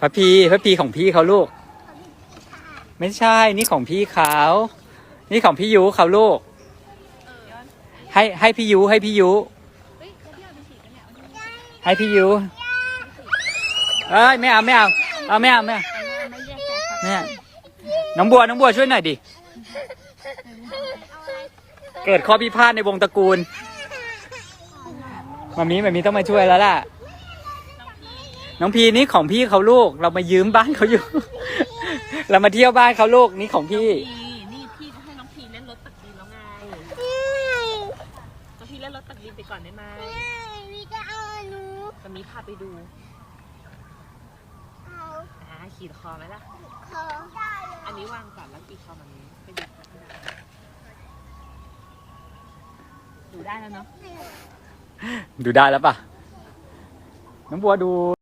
พระพีพระพีของพี่เขาลูก ไม่ใช่นี่ของพี่เขานี่ของพี่ยูเขาลูก ให้ให้พี่ยูให้พี่ยูให้พี่ยูเอ้ยไม่เอาไม่เอาเอาไม่เอาไม่เอาไม่เอาน้องบัวน้องบัวช่วยหน่อยดิเกิดข้อพิพาทในวงตระกูลมามีมามีต้องมาช่วยแล้วล่ะ น้องพีนี่ของพี่เขาลูก เรามายืมบ้านเขาอยู่ เรามาเที่ยวบ้านเขาลูกนี่ของพี่พีนี่พี่ให้น้องพีเล่นรถตักดินแล้วไงน้องพีเล่นรถตักดินไปก่อนได้ไหมมีจะเอาหนูจะมีพาไปดูเอาอ่าขีดคอไหมล่ะ ขอได้เลยอันนี้วางก่อนแล้วขีดคอมันนี้ไปดูดูได้แล้วเนาะ ดูได้แล้วปะน้องบัวดู